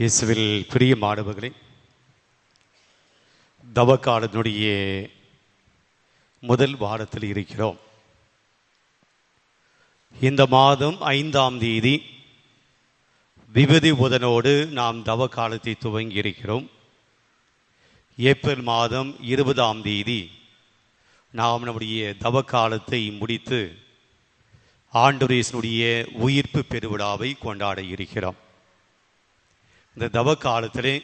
இயேசுவில் பிரியமானவர்களே தவக்காலத்தினுடைய முதல் வாரத்தில் இருக்கிறோம். இந்த மாதம் ஐந்தாம் தேதி விபதி புதனோடு நாம் தவ காலத்தை துவங்கி இருக்கிறோம். ஏப்ரல் மாதம் இருபதாம் தேதி நாம் நம்முடைய தவ காலத்தை முடித்து ஆண்டவரேசனுடைய உயிர்ப்பு பெருவிழாவை கொண்டாட இருக்கிறோம். இந்த தவ காலத்திலே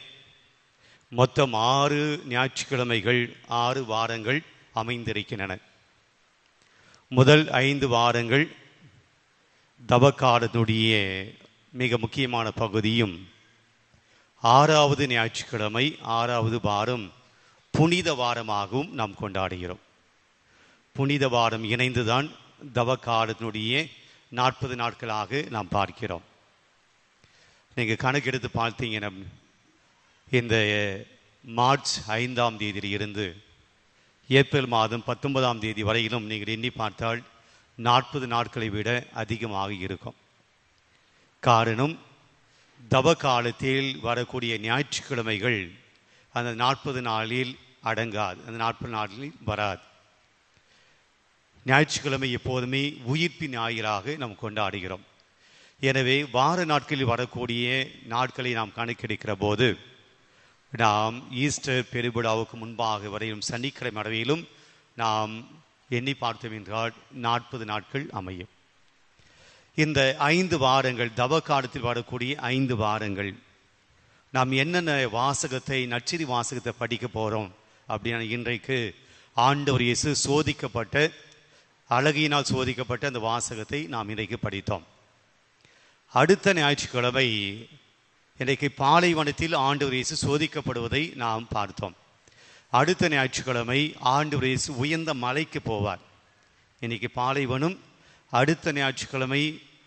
மொத்தம் ஆறு ஞாயிற்றுக்கிழமைகள் ஆறு வாரங்கள் அமைந்திருக்கின்றன. முதல் ஐந்து வாரங்கள் தவக்காலத்தினுடைய மிக முக்கியமான பகுதியும் ஆறாவது ஞாயிற்றுக்கிழமை ஆறாவது வாரம் புனித வாரமாகவும் நாம் கொண்டாடுகிறோம். புனித வாரம் இணைந்துதான் தவக்காலத்தினுடைய நாற்பது நாட்களாக நாம் பார்க்கிறோம். நீங்கள் கணக்கெடுத்து பார்த்தீங்கன்னா இந்த மார்ச் ஐந்தாம் தேதியில் இருந்து ஏப்ரல் மாதம் பத்தொன்பதாம் தேதி வரையிலும் நீங்கள் எண்ணி பார்த்தால் நாற்பது நாட்களை விட அதிகமாக இருக்கும். காரணம் தவ காலத்தில் வரக்கூடிய ஞாயிற்றுக்கிழமைகள் அந்த நாற்பது நாளில் அடங்காது அந்த நாற்பது நாளில் வராது. ஞாயிற்றுக்கிழமை எப்போதுமே உயிர்ப்பு ஞாயிறாக நாம் கொண்டாடுகிறோம். எனவே வார நாட்களில் வரக்கூடிய நாட்களை நாம் கணக்கெடுக்கிற போது நாம் ஈஸ்டர் பெருவிழாவுக்கு முன்பாக வரையும் சனிக்கிழமை அளவிலும் நாம் எண்ணி பார்த்தோம் என்றால் நாற்பது நாட்கள் அமையும். இந்த ஐந்து வாரங்கள் தவ காலத்தில் வரக்கூடிய ஐந்து வாரங்கள் நாம் என்னென்ன வாசகத்தை நச்சிரி வாசகத்தை படிக்க போகிறோம் அப்படின்னா இன்றைக்கு ஆண்டவர் இயேசு சோதிக்கப்பட்ட அழகியினால் சோதிக்கப்பட்ட அந்த வாசகத்தை நாம் இன்றைக்கு படித்தோம். அடுத்த ஞாயிற்றுக்கிழமை இன்றைக்கு பாலைவனத்தில் ஆண்டவர் இயேசு சோதிக்கப்படுவதை நாம் பார்த்தோம். அடுத்த ஞாயிற்றுக்கிழமை ஆண்டவர் இயேசு உயர்ந்த மலைக்கு போவார். இன்னைக்கு பாலைவனம் அடுத்த ஞாயிற்றுக்கிழமை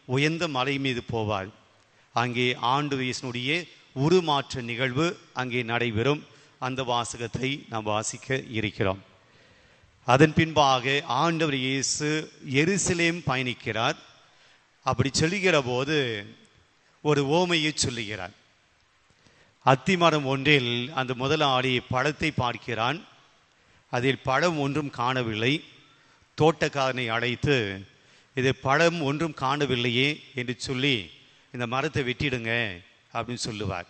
உயர்ந்த மலை மீது போவார் அங்கே ஆண்டு இயேசுனுடைய உருமாற்ற நிகழ்வு அங்கே நடைபெறும். அந்த வாசகத்தை நாம் வாசிக்க இருக்கிறோம். அதன் பின்பாக ஆண்டவர் இயேசு எருசலேம் பயணிக்கிறார். அப்படி சொல்லுகிற போது ஒரு ஓமையை சொல்லுகிறார் அத்திமரம் ஒன்றில் அந்த முதலாளி பழத்தை பார்க்கிறான். அதில் பழம் ஒன்றும் காணவில்லை. தோட்டக்காரனை அழைத்து இது பழம் ஒன்றும் காணவில்லையே என்று சொல்லி இந்த மரத்தை வெட்டிடுங்க அப்படின்னு சொல்லுவார்.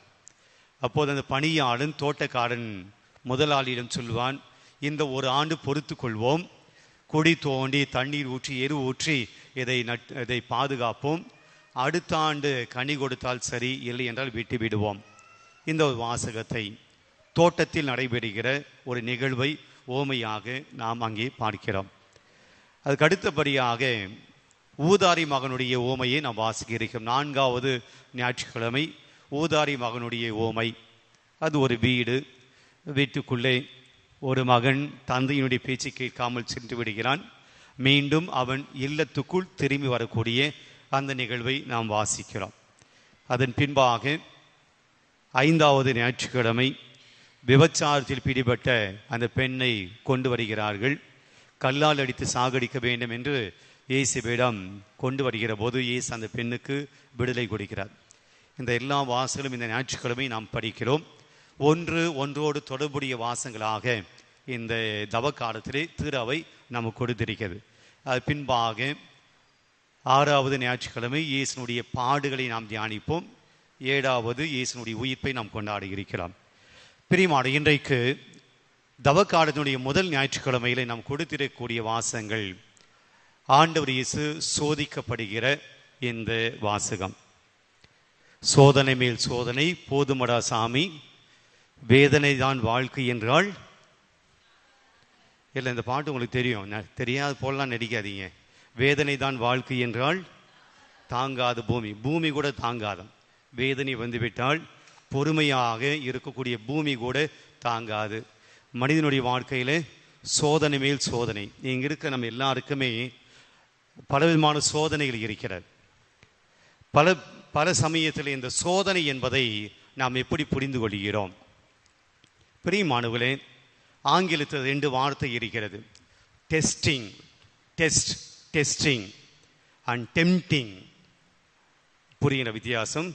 அப்போது அந்த பணியாளன் தோட்டக்காரன் முதலாளியிடம் சொல்லுவான் இந்த ஒரு ஆண்டு பொறுத்து கொள்வோம் குடி தோண்டி தண்ணீர் ஊற்றி எரு ஊற்றி இதை நட் இதை பாதுகாப்போம். அடுத்த ஆண்டு கனி கொடுத்தால் சரி இல்லை என்றால் விட்டு விடுவோம். இந்த ஒரு வாசகத்தை தோட்டத்தில் நடைபெறுகிற ஒரு நிகழ்வை ஓமையாக நாம் அங்கே பார்க்கிறோம். அதுக்கு அடுத்தபடியாக ஊதாரி மகனுடைய ஓமையை நாம் வாசிக்க இருக்கிறோம் நான்காவது ஞாயிற்றுக்கிழமை ஊதாரி மகனுடைய ஓமை. அது ஒரு வீடு. வீட்டுக்குள்ளே ஒரு மகன் தந்தையினுடைய பேச்சு கேட்காமல் சென்று விடுகிறான். மீண்டும் அவன் இல்லத்துக்குள் திரும்பி வரக்கூடிய அந்த நிகழ்வை நாம் வாசிக்கிறோம். அதன் பின்பாக ஐந்தாவது ஞாயிற்றுக்கிழமை விபச்சாரத்தில் பிடிபட்ட அந்த பெண்ணை கொண்டு வருகிறார்கள். கல்லால் அடித்து சாகடிக்க வேண்டும் என்று இயேசுவிடம் கொண்டு வருகிற போது இயேசு அந்த பெண்ணுக்கு விடுதலை கொடுக்கிறார். இந்த எல்லா வாசலும் இந்த ஞாயிற்றுக்கிழமை நாம் படிக்கிறோம். ஒன்று ஒன்றோடு தொடர்புடைய வாசங்களாக இந்த தவ காலத்திலே தீராவை நமக்கு கொடுத்திருக்கிறது. அது பின்பாக ஆறாவது ஞாயிற்றுக்கிழமை இயேசுனுடைய பாடுகளை நாம் தியானிப்போம். ஏழாவது இயேசுனுடைய உயிர்ப்பை நாம் கொண்டாடி இருக்கிறோம். பிரிமாடு இன்றைக்கு தவக்காலத்தினுடைய முதல் ஞாயிற்றுக்கிழமையில நாம் கொடுத்திருக்கக்கூடிய வாசங்கள் ஆண்டவர் இயேசு சோதிக்கப்படுகிற இந்த வாசகம். சோதனை மேல் சோதனை போதுமடா சாமி வேதனை தான் வாழ்க்கை என்றால் இல்லை இந்த பாட்டு உங்களுக்கு தெரியும். ந- தெரியாத போலலாம் நடிக்காதீங்க. வேதனை தான் வாழ்க்கை என்றால் தாங்காத பூமி. பூமி கூட தாங்காதம். வேதனை வந்துவிட்டால் பொறுமையாக இருக்கக்கூடிய பூமி கூட தாங்காது. மனிதனுடைய வாழ்க்கையில் சோதனை மேல் சோதனை. இங்கே இருக்க நம்ம எல்லாருக்குமே பலவிதமான சோதனைகள் இருக்கிறது. பல பல சமயத்தில் இந்த சோதனை என்பதை நாம் எப்படி புரிந்து கொள்கிறோம்? பிரியமானவர்களே ஆங்கிலத்தில் ரெண்டு வார்த்தை இருக்கிறது. Testing test testing and tempting புரிகிற வித்தியாசம்?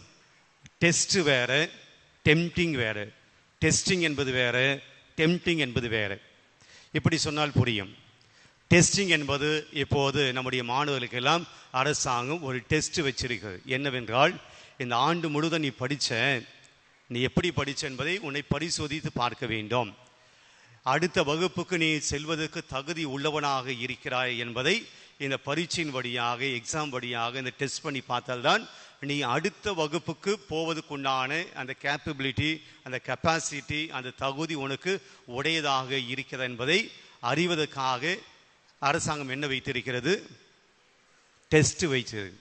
டெஸ்ட் வேற டெம்டிங் வேறு. டெஸ்டிங் என்பது வேறு டெம்டிங் என்பது வேறு. இப்படி சொன்னால் புரியும். டெஸ்டிங் என்பது இப்போது நம்முடைய மாணவர்களுக்கெல்லாம் அரசாங்கம் ஒரு டெஸ்ட் வச்சிருக்கிறது. என்னவென்றால் இந்த ஆண்டு முழுவதும் நீ படித்த நீ எப்படி படித்த என்பதை உன்னை பரிசோதித்து பார்க்க வேண்டும். அடுத்த வகுப்புக்கு நீ செல்வதற்கு தகுதி உள்ளவனாக இருக்கிறாய் என்பதை இந்த பரீட்சையின் வழியாக எக்ஸாம் வழியாக இந்த டெஸ்ட் பண்ணி பார்த்தால்தான் நீ அடுத்த வகுப்புக்கு போவதுக்குண்டான அந்த கேப்பபிலிட்டி அந்த கெப்பாசிட்டி அந்த தகுதி உனக்கு உடையதாக இருக்கிறது என்பதை அறிவதற்காக அரசாங்கம் என்ன வைத்திருக்கிறது? டெஸ்ட் வைச்சது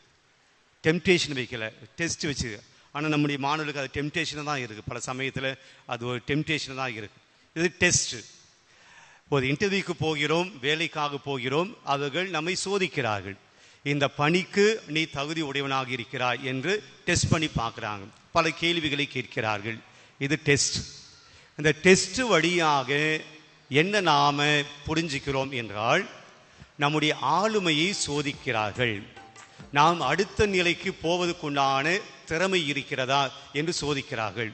டெம்டேஷன் வைக்கல. டெஸ்ட் வச்சு. ஆனால் நம்முடைய மாணவர்களுக்கு அது டெம்டேஷன் தான் இருக்குது பல சமயத்தில் அது ஒரு டெம்டேஷன் தான் இருக்குது இது டெஸ்ட்டு ஒரு இன்டர்வியூக்கு போகிறோம் வேலைக்காக போகிறோம் அவர்கள் நம்மை சோதிக்கிறார்கள். இந்த பணிக்கு நீ தகுதி உடையவனாக இருக்கிறாய் என்று டெஸ்ட் பண்ணி பார்க்குறாங்க. பல கேள்விகளை கேட்கிறார்கள். இது டெஸ்ட் இந்த டெஸ்ட் வழியாக என்ன நாம் புரிஞ்சுக்கிறோம் என்றால் நம்முடைய ஆளுமையை சோதிக்கிறார்கள். நாம் அடுத்த நிலைக்கு போவதற்குண்டான திறமை இருக்கிறதா என்று சோதிக்கிறார்கள்.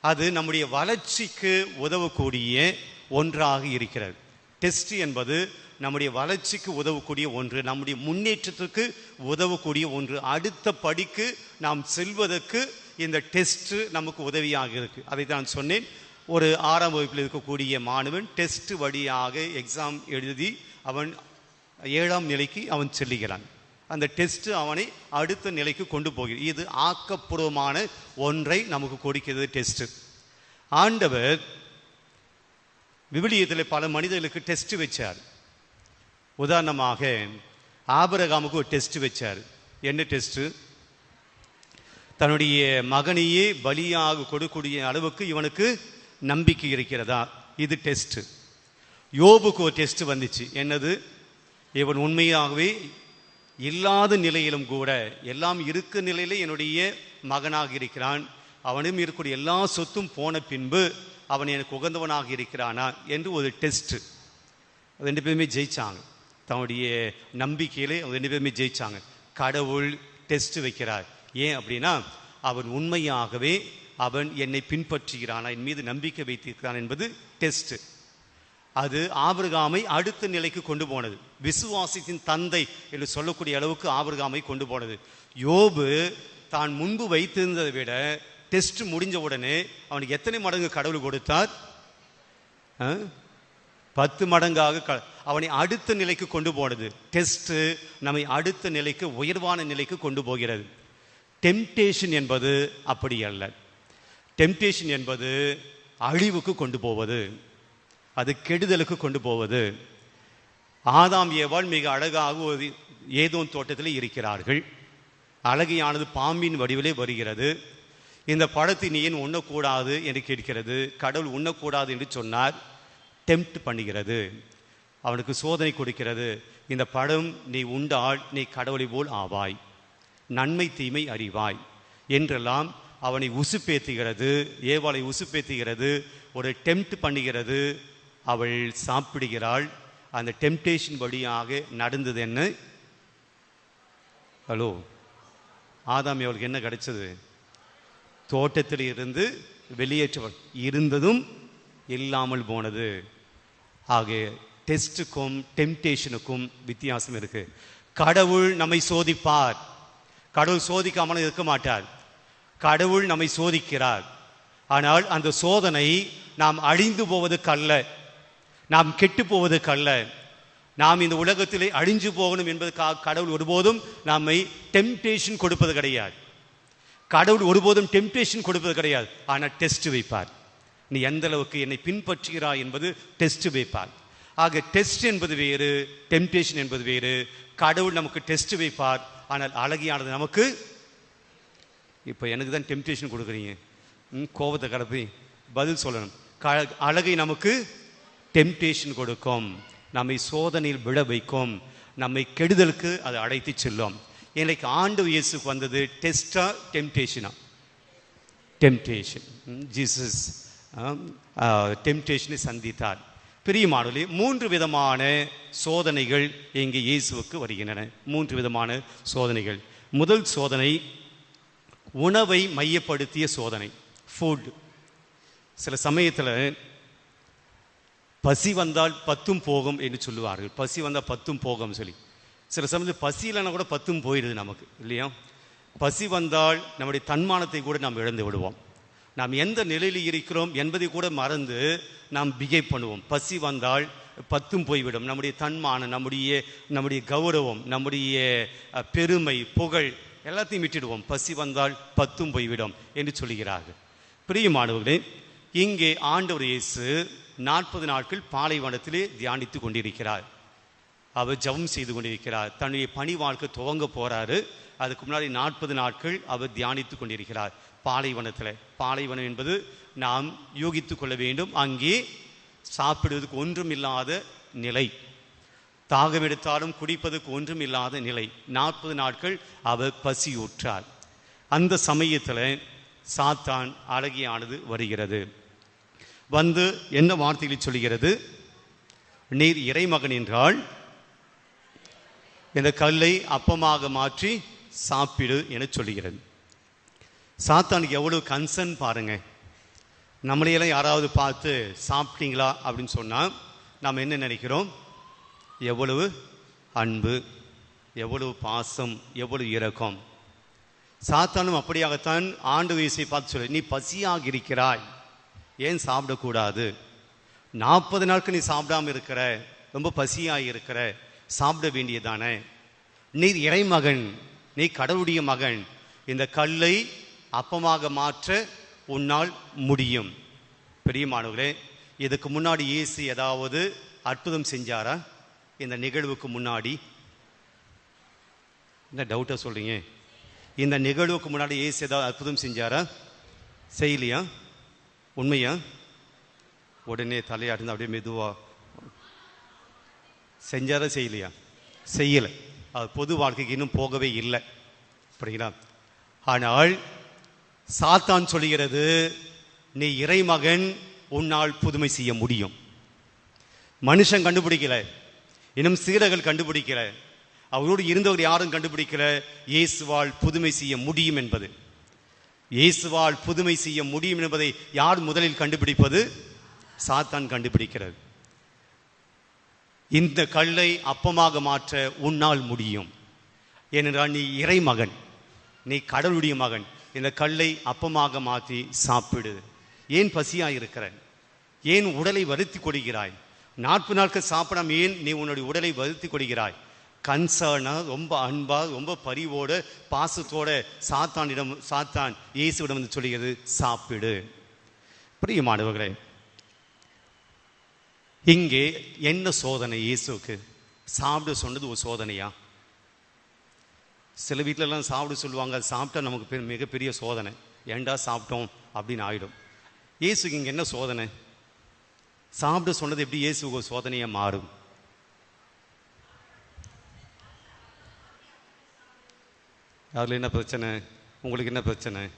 அது நம்முடைய வளர்ச்சிக்கு உதவக்கூடிய ஒன்றாக இருக்கிறது. டெஸ்ட் என்பது நம்முடைய வளர்ச்சிக்கு உதவக்கூடிய ஒன்று நம்முடைய முன்னேற்றத்துக்கு உதவக்கூடிய ஒன்று. அடுத்த படிக்கு நாம் செல்வதற்கு இந்த டெஸ்ட் நமக்கு உதவியாக இருக்கு. அதை தான் சொன்னேன். ஒரு ஆறாம் வகுப்பில் இருக்கக்கூடிய மாணவன் டெஸ்ட் வழியாக எக்ஸாம் எழுதி அவன் ஏழாம் நிலைக்கு அவன் செல்லுகிறான். அந்த டெஸ்ட் அவனை அடுத்த நிலைக்கு கொண்டு போகிறது இது ஆக்கப்பூர்வமான ஒன்றை நமக்கு கொடுக்கிறது டெஸ்ட் ஆண்டவர் விவிலியத்தில் பல மனிதர்களுக்கு டெஸ்ட் வச்சார். உதாரணமாக ஆபரகாமுக்கு ஒரு டெஸ்ட் வச்சார். என்ன டெஸ்ட்டு தன்னுடைய மகனையே பலியாக கொடுக்கூடிய அளவுக்கு இவனுக்கு நம்பிக்கை இருக்கிறதா? இது டெஸ்ட்டு யோபுக்கு ஒரு டெஸ்ட் வந்துச்சு. என்னது? இவன் உண்மையாகவே இல்லாத நிலையிலும் கூட எல்லாம் இருக்க நிலையில என்னுடைய மகனாக இருக்கிறான். அவனும் இருக்கக்கூடிய எல்லா சொத்தும் போன பின்பு அவன் எனக்கு உகந்தவனாக இருக்கிறானா என்று ஒரு டெஸ்ட்டு ரெண்டு பேருமே ஜெயித்தாங்க தன்னுடைய நம்பிக்கையிலே அவன் ரெண்டு பேருமே ஜெயித்தாங்க கடவுள் டெஸ்ட் வைக்கிறார். ஏன் அப்படின்னா அவன் உண்மையாகவே அவன் என்னை பின்பற்றுகிறானா என் மீது நம்பிக்கை வைத்திருக்கிறான் என்பது டெஸ்ட்டு அது ஆபிரகாமை அடுத்த நிலைக்கு கொண்டு போனது. விசுவாசத்தின் தந்தை என்று சொல்லக்கூடிய அளவுக்கு ஆபிரகாமை கொண்டு போனது. யோபு தான் முன்பு வைத்திருந்ததை விட டெஸ்ட் முடிஞ்ச உடனே அவனுக்கு எத்தனை மடங்கு கடவுள் கொடுத்தார்? ஆ? பத்து மடங்காக க- அவனை அடுத்த நிலைக்கு கொண்டு போனது. டெஸ்ட்டு நம்மை அடுத்த நிலைக்கு உயர்வான நிலைக்கு கொண்டு போகிறது. டெம்டேஷன் என்பது அப்படி அல்ல. டெம்டேஷன் என்பது அழிவுக்கு கொண்டு போவது. அது கெடுதலுக்கு கொண்டு போவது. ஆதாம் ஏவாள் மிக அழகாக ஏதோ தோட்டத்தில் இருக்கிறார்கள். அழகையானது பாம்பின் வடிவிலே வருகிறது. இந்த பழத்தை நீ ஏன் உண்ணக்கூடாது என்று கேட்கிறது. கடவுள் உண்ணக்கூடாது என்று சொன்னார். டெம்ப்ட் பண்ணுகிறது. அவனுக்கு சோதனை கொடுக்கிறது. இந்த பழம் நீ உண்டால் நீ கடவுளை போல் ஆவாய். நன்மை தீமை அறிவாய். என்றெல்லாம் அவனை உசுப்பேத்துகிறது. ஏவாளை உசுப்பேத்துகிறது. ஒரு டெம்ப்ட் பண்ணுகிறது. அவள் சாப்பிடுகிறாள். அந்த டெம்டேஷன் வழியாக நடந்தது என்ன? ஹலோ ஆதாம் அவளுக்கு என்ன கிடைச்சது? தோட்டத்தில் இருந்து வெளியேற்றவர் இருந்ததும் இல்லாமல் போனது. ஆக டெஸ்ட்டுக்கும் டெம்டேஷனுக்கும் வித்தியாசம் இருக்கு. கடவுள் நம்மை சோதிப்பார். கடவுள் சோதிக்காமல் இருக்க மாட்டார். கடவுள் நம்மை சோதிக்கிறார். ஆனால் அந்த சோதனை நாம் அழிந்து போவதற்கல்ல நாம் கெட்டு போவதற்கல்ல நாம் இந்த உலகத்திலே அழிஞ்சு போகணும் என்பதற்காக கடவுள் ஒருபோதும் நம்மை டெம்டேஷன் கொடுப்பது கிடையாது. கடவுள் ஒருபோதும் டெம்டேஷன் கொடுப்பது கிடையாது. ஆனால் டெஸ்ட் வைப்பார். நீ எந்த அளவுக்கு என்னை பின்பற்றுகிறாய் என்பது டெஸ்ட் வைப்பார். ஆக டெஸ்ட் என்பது வேறு டெம்டேஷன் என்பது வேறு. கடவுள் நமக்கு டெஸ்ட் வைப்பார். ஆனால் அழகியானது நமக்கு இப்போ எனக்கு தான் டெம்டேஷன் கொடுக்குறீங்க. ம், கோபத்தை கடப்பி பதில் சொல்லணும். க- அழகை நமக்கு டெம்டேஷன் கொடுக்கும். நம்மை சோதனையில் விழ வைக்கும். நம்மை கெடுதலுக்கு அது அழைத்து செல்லும். எனக்கு ஆண்டு இயேசுக்கு வந்தது டெஸ்டா டெம்டேஷனா டெம்டேஷன் ஜீசஸ் டெம்டேஷனை சந்தித்தார். பிரியமானவர்களே மூன்று விதமான சோதனைகள் இங்கே இயேசுவுக்கு வருகின்றன. மூன்று விதமான சோதனைகள். முதல் சோதனை உணவை மையப்படுத்திய சோதனை ஃபுட் சில சமயத்தில் பசி வந்தால் பத்தும் போகும் என்று சொல்லுவார்கள். பசி வந்தால் பத்தும் போகும் சொல்லி. சில சமயத்தில் பசி கூட பத்தும் போயிடுது நமக்கு இல்லையா? பசி வந்தால் நம்முடைய தன்மானத்தை கூட நாம் இழந்து விடுவோம். நாம் எந்த நிலையில் இருக்கிறோம் என்பதை கூட மறந்து நாம் பிஹேவ் பண்ணுவோம். பசி வந்தால் பத்தும் போய்விடும். நம்முடைய தன்மானம் நம்முடைய நம்முடைய கௌரவம் நம்முடைய பெருமை புகழ் எல்லாத்தையும் விட்டுடுவோம். பசி வந்தால் பத்தும் போய்விடும் என்று சொல்லுகிறார்கள். பிரியமானவர்களே இங்கே ஆண்டவர் இயேசு நாற்பது நாட்கள் பாலைவனத்திலே தியானித்து கொண்டிருக்கிறார். அவர் ஜெபம் செய்து கொண்டிருக்கிறார். தன்னுடைய பணி வாழ்க்கை துவங்க போறாரு. அதுக்கு முன்னாடி நாற்பது நாட்கள் அவர் தியானித்து கொண்டிருக்கிறார். பாலைவனத்தில். பாலைவனம் என்பது நாம் யூகித்துக் கொள்ள வேண்டும். அங்கே சாப்பிடுவதற்கு ஒன்றும் இல்லாத நிலை. தாகம் எடுத்தாலும் குடிப்பதற்கு ஒன்றும் இல்லாத நிலை. நாற்பது நாட்கள் அவர் பசியூற்றார். அந்த சமயத்தில் சாத்தான் அழகியானது வருகிறது. வந்து என்ன வார்த்தைகளை சொல்கிறது? நீர் இறைமகன் என்றால் இந்த கல்லை அப்பமாக மாற்றி சாப்பிடு என சொல்லுகிறது. சாத்தானுக்கு எவ்வளவு கன்சர்ன் பாருங்க. நம்மளையெல்லாம் யாராவது பார்த்து சாப்பிட்டீங்களா அப்படின்னு சொன்னால் நாம் என்ன நினைக்கிறோம்? எவ்வளவு அன்பு எவ்வளவு பாசம் எவ்வளவு இரக்கம். சாத்தானும் அப்படியாகத்தான் ஆண்டு வயசை பார்த்து சொல்லு நீ பசியாக இருக்கிறாய். ஏன் சாப்பிடக்கூடாது? நாற்பது நாட்கள் நீ சாப்பிடாம இருக்கிற ரொம்ப பசியாக இருக்கிற சாப்பிட வேண்டியதான. நீர் இறைமகன் நீ கடவுளுடைய மகன். இந்த கல்லை அப்பமாக மாற்ற உன்னால் முடியும். பெரியமானவர்களே இதுக்கு முன்னாடி இயேசு ஏதாவது அற்புதம் செஞ்சாரா? இந்த நிகழ்வுக்கு முன்னாடி. என்ன டவுட்டை சொல்கிறீங்க இந்த நிகழ்வுக்கு முன்னாடி இயேசு ஏதாவது அற்புதம் செஞ்சாரா? செய்யலையா? உண்மையா? உடனே தலையாட்டுந்து அப்படியே மெதுவா செஞ்சாரா செய்யலையா? செய்யலை. அது பொது வாழ்க்கைக்கு இன்னும் போகவே இல்லை. அப்படிங்களா ஆனால் சாத்தான் சொல்கிறது நீ இறைமகன் உன்னால் புதுமை செய்ய முடியும். மனுஷன் கண்டுபிடிக்கல. இன்னும் சீடர்கள் கண்டுபிடிக்கல. அவரோடு இருந்தவர் யாரும் கண்டுபிடிக்கல. இயேசுவால் புதுமை செய்ய முடியும் என்பது. இயேசுவால் புதுமை செய்ய முடியும் என்பதை யார் முதலில் கண்டுபிடிப்பது? சாத்தான் கண்டுபிடிக்கிறது. இந்த கல்லை அப்பமாக மாற்ற உன்னால் முடியும். ஏனென்றால் நீ இறைமகன். நீ கடவுளுடைய மகன். இந்த கல்லை அப்பமாக மாற்றி சாப்பிடு. ஏன் பசியாக இருக்கிற ஏன் உடலை வருத்தி கொடுக்கிறாய் நாற்பது நாட்கள் சாப்பிடாம ஏன் நீ உன்னுடைய உடலை வருத்தி கொடுக்கிறாய் கன்சர்னாக ரொம்ப அன்பாக ரொம்ப பரிவோடு பாசத்தோட சாத்தானிடம் சாத்தான் இயேசுவிடம் வந்து சொல்லுகிறது சாப்பிடு. பிரியமானவர்களே இங்கே என்ன சோதனை இயேசுக்கு சாப்பிட சொன்னது ஒரு சோதனையா? சில வீட்டிலலாம் சாப்பிட சொல்லுவாங்க சாப்பிட்டா நமக்கு மிகப்பெரிய சோதனை. ஏண்டா சாப்பிட்டோம் அப்படின்னு ஆயிடும். இயேசுக்கு இங்கே என்ன சோதனை? சாப்பிட சொன்னது எப்படி இயேசுக்கு ஒரு சோதனையாக மாறும்? அதில் என்ன பிரச்சனை? உங்களுக்கு என்ன பிரச்சனை?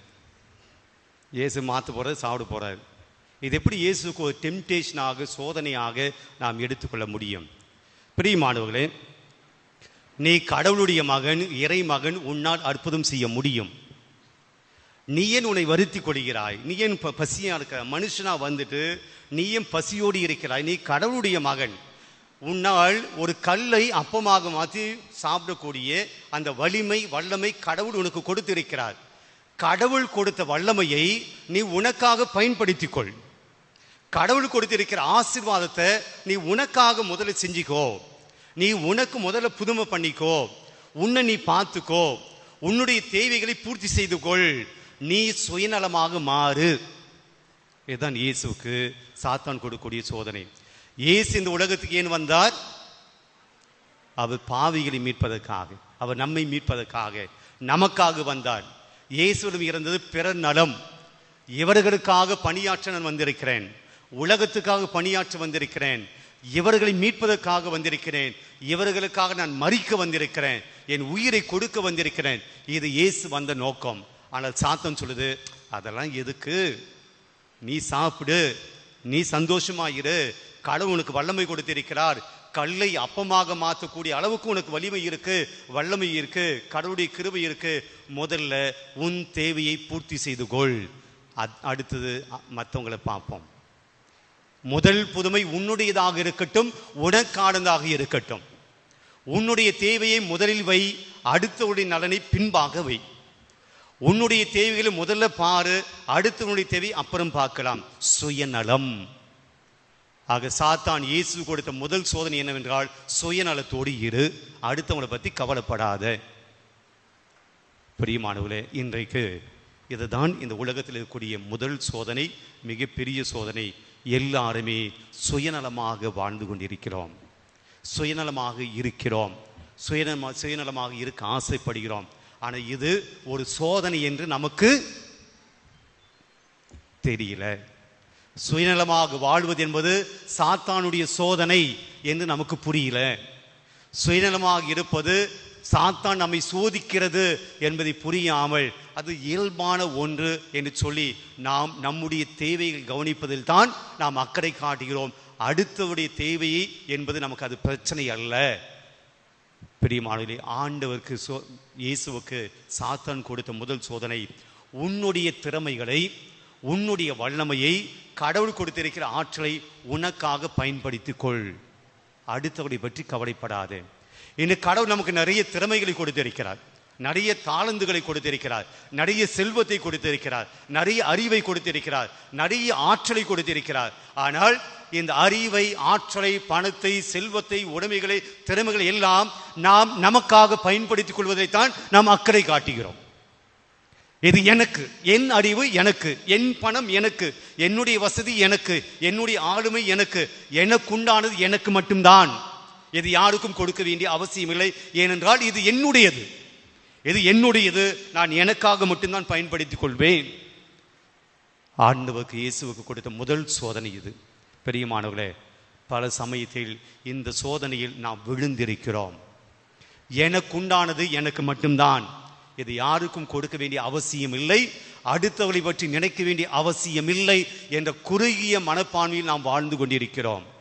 இயேசு மாற்ற போகிறார் சாப்பிட போகிறாரு இது எப்படி இயேசுக்கு ஒரு டெம்டேஷனாக சோதனையாக நாம் எடுத்துக்கொள்ள முடியும். பிரியமானவர்களே நீ கடவுளுடைய மகன் இறை மகன் உன்னால் அற்புதம் செய்ய முடியும். நீ ஏன் உன்னை வருத்தி கொள்கிறாய்? நீ ஏன் ப- பசியாக இருக்க? மனுஷனா வந்துட்டு நீ ஏன் பசியோடு இருக்கிறாய்? நீ கடவுளுடைய மகன். உன்னால் ஒரு கல்லை அப்பமாக மாற்றி சாப்பிடக்கூடிய அந்த வலிமை வல்லமை கடவுள் உனக்கு கொடுத்திருக்கிறார். கடவுள் கொடுத்த வல்லமையை நீ உனக்காக பயன்படுத்திக்கொள் கடவுள் கொடுத்திருக்கிற ஆசிர்வாதத்தை நீ உனக்காக முதல்ல செஞ்சுக்கோ. நீ உனக்கு முதல்ல புதுமை பண்ணிக்கோ. உன்னை நீ பார்த்துக்கோ. உன்னுடைய தேவைகளை பூர்த்தி செய்து கொள். நீ சுயநலமாக மாறு. இதுதான் இயேசுவுக்கு சாத்தான் கொடுக்கக்கூடிய சோதனை. இயேசு இந்த உலகத்துக்கு ஏன் வந்தார்? அவர் பாவிகளை மீட்பதற்காக. அவர் நம்மை மீட்பதற்காக. நமக்காக வந்தார். இயேசுவிடம் இருந்தது பிறர் நலம். இவர்களுக்காக பணியாற்ற நான் வந்திருக்கிறேன். உலகத்துக்காக பணியாற்ற வந்திருக்கிறேன். இவர்களை மீட்பதற்காக வந்திருக்கிறேன். இவர்களுக்காக நான் மறிக்க வந்திருக்கிறேன். என் உயிரை கொடுக்க வந்திருக்கிறேன். இது இயேசு வந்த நோக்கம். ஆனால் சாத்தம் சொல்லுது அதெல்லாம் எதுக்கு? நீ சாப்பிடு. நீ சந்தோஷமாயிரு. கடவுள் உனக்கு வல்லமை கொடுத்திருக்கிறார். கல்லை அப்பமாக மாற்றக்கூடிய அளவுக்கு உனக்கு வலிமை இருக்கு. வல்லமை இருக்கு. கடவுளுடைய கிருபை இருக்கு. முதல்ல உன் தேவையை பூர்த்தி செய்து கொள். அடுத்தது மற்றவங்களை பார்ப்போம். முதல் புதுமை உன்னுடையதாக இருக்கட்டும் உனக்கானதாக இருக்கட்டும். உன்னுடைய தேவையை முதலில் வை அடுத்தவருடைய நலனை பின்பாக வை. உன்னுடைய தேவைகளை முதல்ல பாரு அடுத்தவனுடைய தேவை அப்புறம் பார்க்கலாம். சுயநலம். ஆக சாத்தான் இயேசு கொடுத்த முதல் சோதனை என்னவென்றால் சுயநலத்தோடு இரு அடுத்தவங்களை பற்றி கவலைப்படாத. பிரியமானவர்களே இன்றைக்கு இதுதான் இந்த உலகத்தில் இருக்கக்கூடிய முதல் சோதனை மிகப்பெரிய சோதனை. எல்லாருமே சுயநலமாக வாழ்ந்து கொண்டிருக்கிறோம். சுயநலமாக இருக்கிறோம். சுயநலமாக சுயநலமாக இருக்க ஆசைப்படுகிறோம். ஆனால் இது ஒரு சோதனை என்று நமக்கு தெரியல. சுயநலமாக வாழ்வது என்பது சாத்தானுடைய சோதனை என்று நமக்கு புரியல. சுயநலமாக இருப்பது சாத்தான் நம்மை சோதிக்கிறது என்பதை புரியாமல் அது இயல்பான ஒன்று என்று சொல்லி நாம் நம்முடைய தேவைகள் கவனிப்பதில் தான் நாம் அக்கறை காட்டுகிறோம். அடுத்தவருடைய தேவையை என்பது நமக்கு அது பிரச்சனை அல்ல. பிரியமானவர்களே ஆண்டவருக்கு சோ இயேசுவுக்கு சாத்தான் கொடுத்த முதல் சோதனை உன்னுடைய திறமைகளை உன்னுடைய வல்லமையை கடவுள் கொடுத்திருக்கிற ஆற்றலை உனக்காக பயன்படுத்திக்கொள் அடுத்தவரை பற்றி கவலைப்படாதே. இன்று கடவுள் நமக்கு நிறைய திறமைகளை கொடுத்திருக்கிறார். நிறைய தாளந்துகளை கொடுத்திருக்கிறார். நிறைய செல்வத்தை கொடுத்திருக்கிறார். நிறைய அறிவை கொடுத்திருக்கிறார். நிறைய ஆற்றலை கொடுத்திருக்கிறார். ஆனால் இந்த அறிவை ஆற்றலை பணத்தை செல்வத்தை உடைமைகளை திறமைகளை எல்லாம் நாம் நமக்காக பயன்படுத்திக் கொள்வதைத்தான் நாம் அக்கறை காட்டுகிறோம். இது எனக்கு என் அறிவு எனக்கு என் பணம் எனக்கு என்னுடைய வசதி எனக்கு என்னுடைய ஆளுமை எனக்கு எனக்குண்டானது எனக்கு மட்டும்தான். இது யாருக்கும் கொடுக்க வேண்டிய அவசியம் இல்லை ஏனென்றால் இது என்னுடையது. இது என்னுடையது நான் எனக்காக மட்டும்தான் பயன்படுத்திக் கொள்வேன். ஆண்டவருக்கு இயேசுவுக்கு கொடுத்த முதல் சோதனை இது. பெரியமானவர்களே பல சமயத்தில் இந்த சோதனையில் நாம் விழுந்திருக்கிறோம். எனக்குண்டானது எனக்கு மட்டும்தான். இது யாருக்கும் கொடுக்க வேண்டிய அவசியம் இல்லை அடுத்தவளை பற்றி நினைக்க வேண்டிய அவசியம் இல்லை என்ற குறுகிய மனப்பான்மையில் நாம் வாழ்ந்து கொண்டிருக்கிறோம்.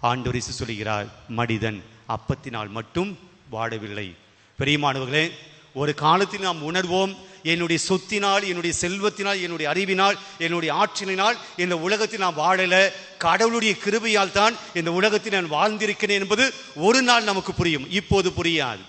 ஆண்டவர் இயேசு சொல்கிறார் மனிதன் அப்பத்தினால் மட்டும் வாழவில்லை. பெரியமானவர்களே ஒரு காலத்தில் நாம் உணர்வோம் என்னுடைய சொத்தினால் என்னுடைய செல்வத்தினால் என்னுடைய அறிவினால் என்னுடைய ஆற்றலினால் இந்த உலகத்தில் நான் வாழல. கடவுளுடைய கிருபையால் தான் இந்த உலகத்தில் நான் வாழ்ந்திருக்கிறேன் என்பது ஒரு நாள் நமக்கு புரியும். இப்போது புரியாது.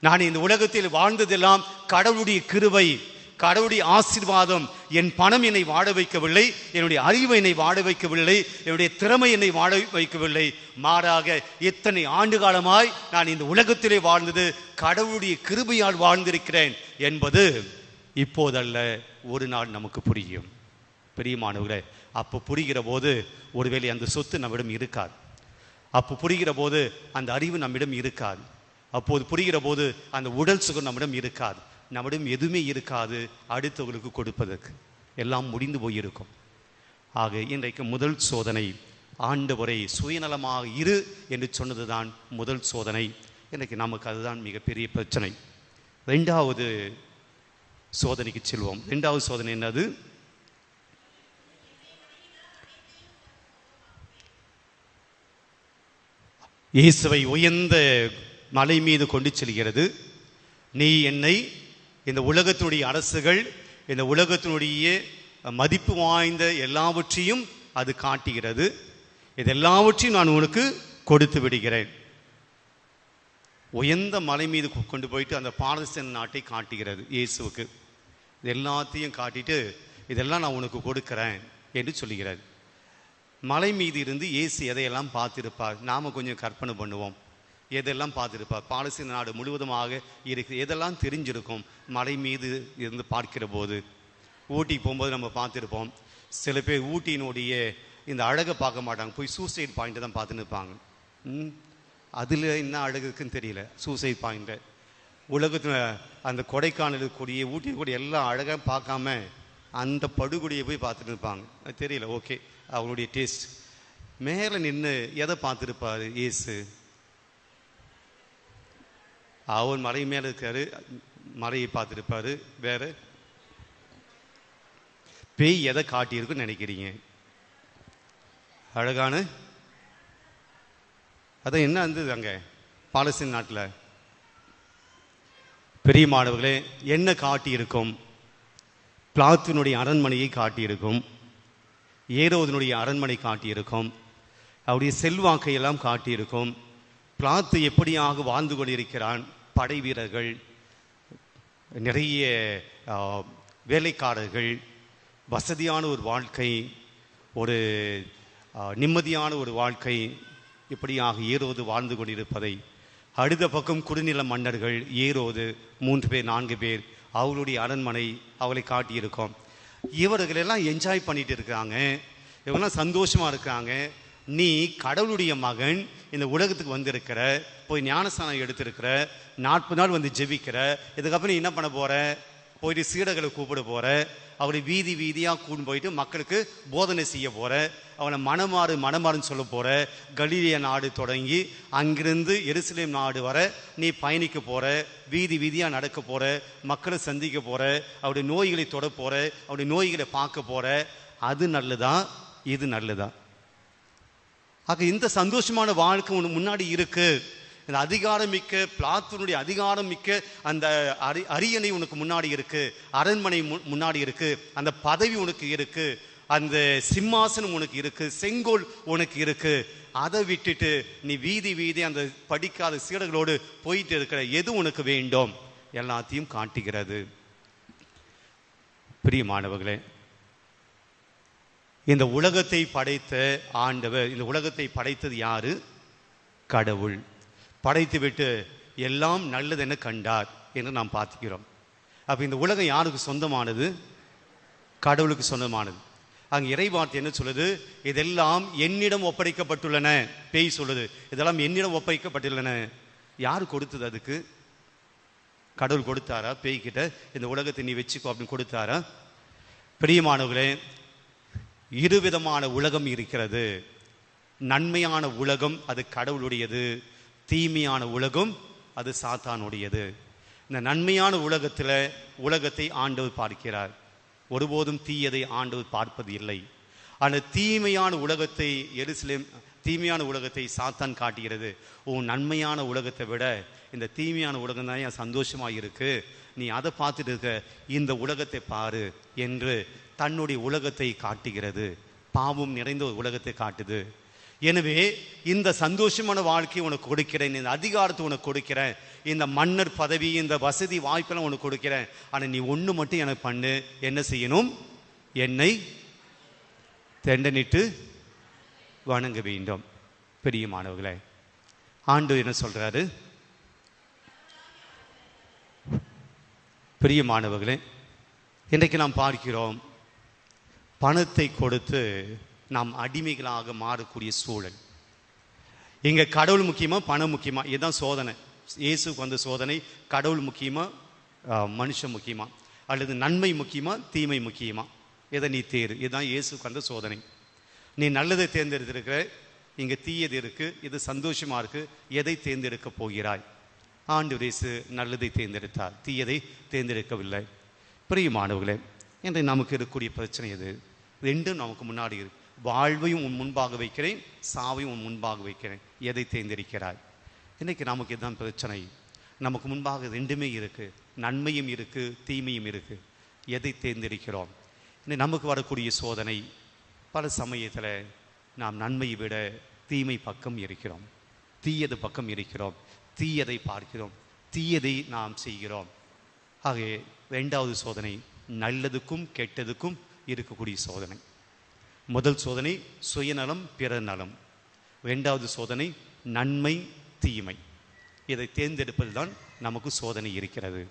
நான் இந்த உலகத்தில் வாழ்ந்ததெல்லாம் கடவுளுடைய கிருபை. கடவுளுடைய ஆசீர்வாதம் என் பணம் என்னை வாட வைக்கவில்லை என்னுடைய அறிவு என்னை வாட வைக்கவில்லை என்னுடைய திறமை என்னை வாழ வைக்கவில்லை. மாறாக எத்தனை ஆண்டு காலமாய் நான் இந்த உலகத்திலே வாழ்ந்தது கடவுளுடைய கிருபையால் வாழ்ந்திருக்கிறேன் என்பது இப்போதல்ல ஒரு நாள் நமக்கு புரியும். பெரியமானவர்களே அப்போ புரிகிற போது ஒருவேளை அந்த சொத்து நம்மிடம் இருக்காது. அப்போ புரிகிற போது அந்த அறிவு நம்மிடம் இருக்காது. அப்போது புரிகிற போது அந்த உடல் சுகம் நம்மிடம் இருக்காது. நம்மிடம் எதுவுமே இருக்காது அடுத்தவர்களுக்கு கொடுப்பதற்கு. எல்லாம் முடிந்து போயிருக்கும். ஆக இன்றைக்கு முதல் சோதனை ஆண்டவரை சுயநலமாக இரு என்று சொன்னதுதான் முதல் சோதனை. இன்றைக்கு நமக்கு அதுதான் மிகப்பெரிய பிரச்சனை. ரெண்டாவது சோதனைக்கு செல்வோம். ரெண்டாவது சோதனை என்னது? இயேசுவை உயர்ந்த மலை மீது கொண்டு செல்கிறது. நீ என்னை இந்த உலகத்தினுடைய அரசுகள் இந்த உலகத்தினுடைய மதிப்பு வாய்ந்த எல்லாவற்றையும் அது காட்டுகிறது. இது எல்லாவற்றையும் நான் உனக்கு கொடுத்து விடுகிறேன். உயர்ந்த மலை மீது கொண்டு போயிட்டு அந்த பாலஸ்தீன நாட்டை காட்டுகிறது இயேசுவுக்கு. இது எல்லாத்தையும் காட்டிட்டு இதெல்லாம் நான் உனக்கு கொடுக்குறேன் என்று சொல்லுகிறார். மலை மீது இருந்து இயேசு எதையெல்லாம் பார்த்துருப்பார்? நாம் கொஞ்சம் கற்பனை பண்ணுவோம். எதெல்லாம் பார்த்துருப்பார் பாலஸ்தீன நாடு முழுவதுமாக இருக்கு. எதெல்லாம் தெரிஞ்சிருக்கும்? மலை மீது இருந்து பார்க்கிற போது ஊட்டி போகும்போது நம்ம பார்த்துருப்போம். சில பேர் ஊட்டியினுடைய இந்த அழகை பார்க்க மாட்டாங்க. போய் சூசைட் பாயிண்ட் தான் பார்த்துன்னு இருப்பாங்க ம், என்ன அழகு இருக்குன்னு தெரியல. சூசைட் பாயிண்ட்டு உலகத்தில் அந்த கொடைக்கானல் கூடிய ஊட்டி கூட எல்லா அழகாக பார்க்காம அந்த படுகொடியை போய் பார்த்துட்டு இருப்பாங்க அது தெரியல. ஓகே அவங்களுடைய டேஸ்ட் மேலே நின்று எதை பார்த்துருப்பாரு? இயேசு. அவர் மலை மேலே இருக்காரு. மலையை பார்த்துருப்பாரு. வேற? பேய் எதை காட்டியிருக்குன்னு நினைக்கிறீங்க? அழகான? அதான் என்ன இருந்தது அங்கே? பாலஸ்தீன் நாட்டில்? பெரிய மாணவர்களே என்ன காட்டியிருக்கும்? பிளாத்தினுடைய அரண்மனையை காட்டியிருக்கும். ஏரோதனுடைய அரண்மனை காட்டியிருக்கும். அவருடைய செல்வாக்கையெல்லாம் காட்டியிருக்கும். பிளாத்து எப்படியாக வாழ்ந்து கொண்டிருக்கிறான்? படை வீரர்கள் நிறைய வேலைக்காரர்கள் வசதியான ஒரு வாழ்க்கை ஒரு நிம்மதியான ஒரு வாழ்க்கை இப்படியாக ஏறுவது வாழ்ந்து கொண்டிருப்பதை. அடுத்த பக்கம் குடிநில மன்னர்கள் ஏரோது மூன்று பேர் நான்கு பேர் அவளுடைய அரண்மனை அவளை காட்டியிருக்கோம். இவர்கள் எல்லாம் என்ஜாய் பண்ணிட்டு இருக்காங்க இவங்கெல்லாம் சந்தோஷமாக இருக்காங்க நீ கடவுளுடைய மகன் இந்த உலகத்துக்கு வந்திருக்கிற போய் ஞானஸ்தானம் எடுத்திருக்கிற நாற்பது நாள் வந்து ஜெபிக்கிற இதுக்கப்புறம் நீ என்ன பண்ண போற? போயிட்டு சீடர்களை கூப்பிட போற. அவரை வீதி வீதியாக கூண்டு போயிட்டு மக்களுக்கு போதனை செய்ய போற. அவனை மனமாறு மனமாறுன்னு சொல்ல போற. கலீலிய நாடு தொடங்கி அங்கிருந்து எருசலேம் நாடு வர நீ பயணிக்க போற. வீதி வீதியாக நடக்க போற. மக்களை சந்திக்க போற. அவருடைய நோய்களை தொட போற. அவருடைய நோய்களை பார்க்க போற. அது நல்லதா? இது நல்லதான் ஆக இந்த சந்தோஷமான வாழ்க்கை உனக்கு முன்னாடி இருக்கு. இந்த அதிகாரம் மிக்க பிளாத்தனுடைய அதிகாரம் மிக்க அந்த அரி அரியணை உனக்கு முன்னாடி இருக்கு. அரண்மனை முன்னாடி இருக்கு. அந்த பதவி உனக்கு இருக்கு. அந்த சிம்மாசனம் உனக்கு இருக்கு. செங்கோல் உனக்கு இருக்கு. அதை விட்டுட்டு நீ வீதி வீதி அந்த படிக்காத சீடர்களோடு போயிட்டு இருக்கிற எது உனக்கு வேண்டும்? எல்லாத்தையும் காட்டுகிறது. பிரியமானவர்களே இந்த உலகத்தை படைத்த ஆண்டவர் இந்த உலகத்தை படைத்தது யாரு? கடவுள். படைத்து விட்டு எல்லாம் நல்லதென கண்டார் என்று நாம் பார்த்துக்கிறோம். அப்போ இந்த உலகம் யாருக்கு சொந்தமானது? கடவுளுக்கு சொந்தமானது. அங்கே இறைவார்த்தை என்ன சொல்லுது? இதெல்லாம் என்னிடம் ஒப்படைக்கப்பட்டுள்ளன. பேய் சொல்லுது. இதெல்லாம் என்னிடம் ஒப்படைக்கப்பட்டுள்ளன. யார் கொடுத்தது அதுக்கு? கடவுள் கொடுத்தாரா? பேய்கிட்ட இந்த உலகத்தை நீ வச்சுக்கோ அப்படின்னு கொடுத்தாரா? பிரியமானவர்களே இருவிதமான உலகம் இருக்கிறது. நன்மையான உலகம் அது கடவுளுடையது. தீமையான உலகம் அது சாத்தானுடையது. இந்த நன்மையான உலகத்தில் உலகத்தை ஆண்டவர் பார்க்கிறார். ஒருபோதும் தீயதை ஆண்டவர் பார்ப்பது இல்லை. ஆனால் தீமையான உலகத்தை எருசலேம் தீமையான உலகத்தை சாத்தான் காட்டுகிறது. உன் நன்மையான உலகத்தை விட இந்த தீமையான உலகம் தான் என் சந்தோஷமா இருக்கு? நீ அதை பார்த்துட்டு இருக்க. இந்த உலகத்தை பாரு என்று தன்னுடைய உலகத்தை காட்டுகிறது. பாவம் நிறைந்த ஒரு உலகத்தை காட்டுது. எனவே இந்த சந்தோஷமான வாழ்க்கையை உனக்கு கொடுக்கிறேன் இந்த அதிகாரத்தை உனக்கு கொடுக்கிறேன் இந்த மன்னர் பதவி இந்த வசதி வாய்ப்பெல்லாம் உனக்கு கொடுக்கிறேன். ஆனால் நீ ஒன்று மட்டும் எனக்கு பண்ணு. என்ன செய்யணும்? என்னை தெண்டனிட்டு வணங்க வேண்டும். பெரிய மாணவர்களே ஆண்டு என்ன சொல்கிறாரு பெரிய மாணவர்களே இன்றைக்கு நாம் பார்க்கிறோம் பணத்தை கொடுத்து நாம் அடிமைகளாக மாறக்கூடிய சூழல். இங்கே கடவுள் முக்கியமாக பணம் முக்கியமாக இதுதான் சோதனை. இயேசுக்கு வந்த சோதனை கடவுள் முக்கியமாக மனுஷன் முக்கியமாக அல்லது நன்மை முக்கியமாக தீமை முக்கியமாக எதை நீ தேரு. இதுதான் இயேசுக்கு வந்த சோதனை. நீ நல்லதை தேர்ந்தெடுத்திருக்கிற இங்கே தீயது இருக்கு இது சந்தோஷமாக இருக்கு எதை தேர்ந்தெடுக்க போகிறாய்? ஆண்டு இயேசு நல்லதை தேர்ந்தெடுத்தார் தீயதை தேர்ந்தெடுக்கவில்லை. பிரியமானவர்களே என்று நமக்கு இருக்கக்கூடிய பிரச்சனை எது? ரெண்டும் நமக்கு முன்னாடி இருக்கு. வாழ்வையும் உன் முன்பாக வைக்கிறேன் சாவையும் உன் முன்பாக வைக்கிறேன். எதை தேர்ந்தெடுக்கிறாய்? இன்றைக்கி நமக்கு இதுதான் பிரச்சனை. நமக்கு முன்பாக ரெண்டுமே இருக்கு. நன்மையும் இருக்குது தீமையும் இருக்குது எதை தேர்ந்தெடுக்கிறோம்? இன்னும் நமக்கு வரக்கூடிய சோதனை பல சமயத்தில் நாம் நன்மையை விட தீமை பக்கம் இருக்கிறோம். தீயது பக்கம் இருக்கிறோம். தீயதை பார்க்கிறோம். தீயதை நாம் செய்கிறோம். ஆகவே ரெண்டாவது சோதனை நல்லதுக்கும் கெட்டதுக்கும் இருக்கக்கூடிய சோதனை. முதல் சோதனை சுயநலம் பிற நலம் இரண்டாவது சோதனை நன்மை தீமை. இதை தேர்ந்தெடுப்பதில் தான் நமக்கு சோதனை இருக்கிறது.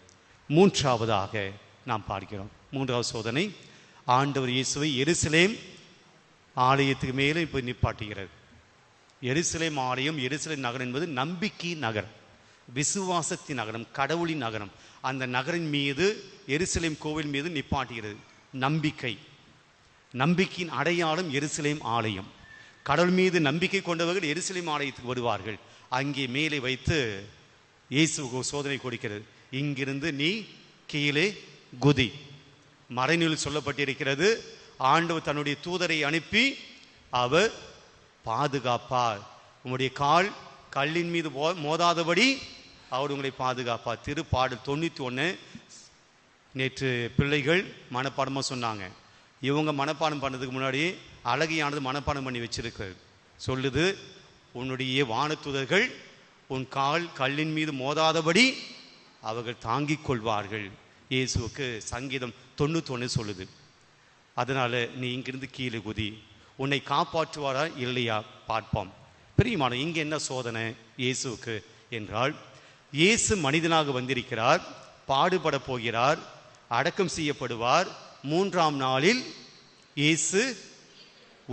மூன்றாவதாக நாம் பார்க்கிறோம். மூன்றாவது சோதனை ஆண்டவர் இயேசுவை எருசலேம் ஆலயத்துக்கு மேலே போய் நிப்பாட்டுகிறது எருசலேம் ஆலயம் எருசலேம் நகரம் என்பது நம்பிக்கை நகரம். விசுவாசத்தின் நகரம் கடவுளின் நகரம். அந்த நகரின் மீது எருசலேம் கோவில் மீது நிப்பாட்டுகிறது. நம்பிக்கை. நம்பிக்கையின் அடையாளம் எருசலேம் ஆலயம். கடல் மீது நம்பிக்கை கொண்டவர்கள் எருசலேம் ஆலயத்துக்கு வருவார்கள். அங்கே மேலே வைத்து இயேசுவுக்கு சோதனை கொடுக்கிறது. இங்கிருந்து நீ கீழே குதி. மறைநூலில் சொல்லப்பட்டிருக்கிறது ஆண்டவர் தன்னுடைய தூதரை அனுப்பி அவர் பாதுகாப்பார். உங்களுடைய கால் கல்லின் மீது மோதாதபடி அவர் உங்களை பாதுகாப்பார். திருப்பாடல் தொண்ணூற்றி ஒன்று நேற்று பிள்ளைகள் மனப்பாடமாக சொன்னாங்க. இவங்க மனப்பாடம் பண்ணதுக்கு முன்னாடி அழகியானது மனப்பாடம் பண்ணி வச்சிருக்கிறது. சொல்லுது உன்னுடைய வானத்துதர்கள் உன் கால் கல்லின் மீது மோதாதபடி அவர்கள் தாங்கிக் கொள்வார்கள். இயேசுவுக்கு சங்கீதம் தொண்ணூத்தொன்று சொல்லுது. அதனால் நீ இங்கிருந்து கீழே குதி உன்னை காப்பாற்றுவாரா இல்லையா பார்ப்போம். பிரியமான இங்கே என்ன சோதனை? இயேசுவுக்கு என்றால் இயேசு மனிதனாக வந்திருக்கிறார் பாடுபட போகிறார் அடக்கம் செய்யப்படுவார். மூன்றாம் நாளில் இயேசு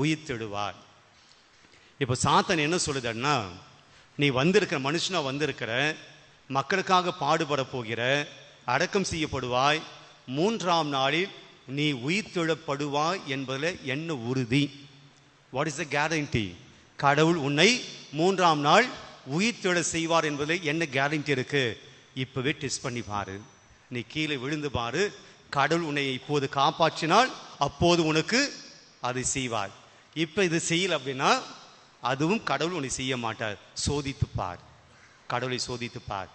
உயிர்த்தெழுவார். இப்போ சாத்தன் என்ன சொல்லுதுன்னா நீ வந்திருக்கிற மனுஷனா வந்திருக்கிற மக்களுக்காக பாடுபட போகிற அடக்கம் செய்யப்படுவாய். மூன்றாம் நாளில் நீ உயிர்த்தெழப்படுவாய் என்பதில் என்ன உறுதி? வாட் இஸ் த கேரண்டி கடவுள் உன்னை மூன்றாம் நாள் உயிர்த்தெழ செய்வார் என்பதில் என்ன கேரண்டி இருக்குது இப்போவே டெஸ்ட் பண்ணி பாரு. நீ கீழே விழுந்து பாரு. கடவுள் உன்னை இப்போது காப்பாற்றினால் அப்போது உனக்கு அது செய்வார். இப்போ இது செய்யல அப்படின்னா அதுவும் கடவுள் உன்னை செய்ய மாட்டார். சோதித்துப்பார். கடவுளை சோதித்துப்பார்.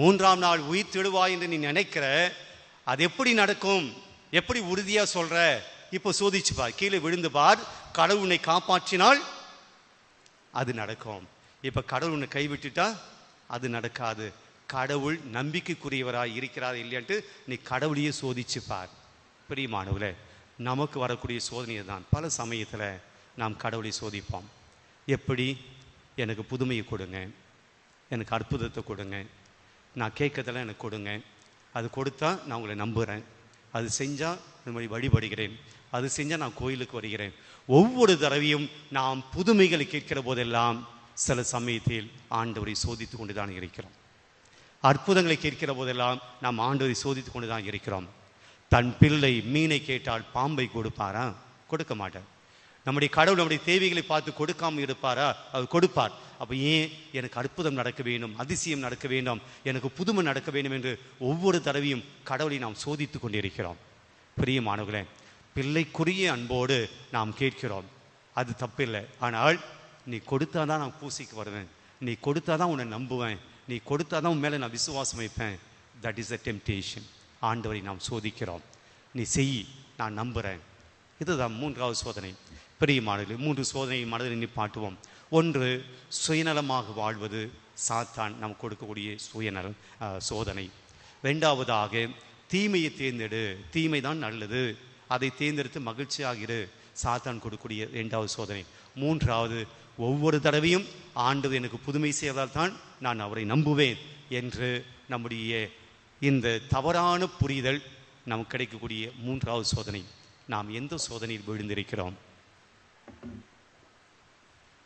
மூன்றாம் நாள் உயிர் திடுவாய் என்று நீ நினைக்கிற அது எப்படி நடக்கும்? எப்படி உறுதியாக சொல்கிற இப்போ சோதிச்சு பார். கீழே விழுந்து பார். கடவுள் உன்னை காப்பாற்றினால் அது நடக்கும். இப்போ கடவுள் உன்னை கைவிட்டுட்டா அது நடக்காது. கடவுள் நம்பிக்கைக்குரியவராய் இருக்கிறார் இல்லையான்ட்டு நீ கடவுளையே சோதிச்சு பார். பிரியமானவர்களே நமக்கு வரக்கூடிய சோதனையை தான் பல சமயத்தில் நாம் கடவுளை சோதிப்போம். எப்படி? எனக்கு புதுமையை கொடுங்க. எனக்கு அற்புதத்தை கொடுங்க. நான் கேட்கறதெல்லாம் எனக்கு கொடுங்க. அது கொடுத்தா நான் உங்களை நம்புகிறேன் அது செஞ்சால் இந்த மாதிரி வழிபடுகிறேன். அது செஞ்சால் நான் கோயிலுக்கு வருகிறேன். ஒவ்வொரு தடவையும் நாம் புதுமைகளை கேட்கிற போதெல்லாம் சில சமயத்தில் ஆண்டவரை சோதித்து கொண்டு தான் இருக்கிறோம். அற்புதங்களை கேட்கிற போதெல்லாம் நாம் ஆண்டவரை சோதித்து கொண்டு தான் இருக்கிறோம். தன் பிள்ளை மீனை கேட்டால் பாம்பை கொடுப்பாரா? கொடுக்க மாட்டார். நம்முடைய கடவுள் நம்முடைய தேவைகளை பார்த்து கொடுக்காமல் இருப்பாரா? அவர் கொடுப்பார். அப்போ ஏன் எனக்கு அற்புதம் நடக்க வேண்டும் அதிசயம் நடக்க வேண்டும் எனக்கு புதுமை நடக்க வேண்டும் என்று ஒவ்வொரு தடவையும் கடவுளை நாம் சோதித்து கொண்டிருக்கிறோம். பிரியமானவர்களே பிள்ளைக்குரிய அன்போடு நாம் கேட்கிறோம். அது தப்பில்லை. ஆனால் நீ கொடுத்தாதான் நான் பூசிக்கு வருவேன். நீ கொடுத்தாதான் உன்னை நம்புவேன். நீ கொடுத்தாதான் உன் மேலே நான் விசுவாசம் வைப்பேன். தட் இஸ் அ டெம்டேஷன் ஆண்டவரை நாம் சோதிக்கிறோம். நீ செய் நான் நம்புகிறேன் இதுதான் மூன்றாவது சோதனை. பெரிய பிரியமானவர்களே மூன்று சோதனை மனதில் நிப்பாட்டுவோம் ஒன்று சுயநலமாக வாழ்வது சாத்தான் நாம் கொடுக்கக்கூடிய சுயநலம் சோதனை. ரெண்டாவதாக தீமையை தேர்ந்தெடு. தீமை தான் நல்லது. அதை தேர்ந்தெடுத்து மகிழ்ச்சியாகிடு சாத்தான் கொடுக்கக்கூடிய ரெண்டாவது சோதனை. மூன்றாவது ஒவ்வொரு தடவையும் ஆண்டவர் எனக்கு புதுமை செய்வதால் தான் நான் அவரை நம்புவேன் என்று நம்முடைய இந்த தவறான புரிதல் நமக்கு கிடைக்கக்கூடிய மூன்றாவது சோதனை. நாம் எந்த சோதனையில் விழுந்திருக்கிறோம்?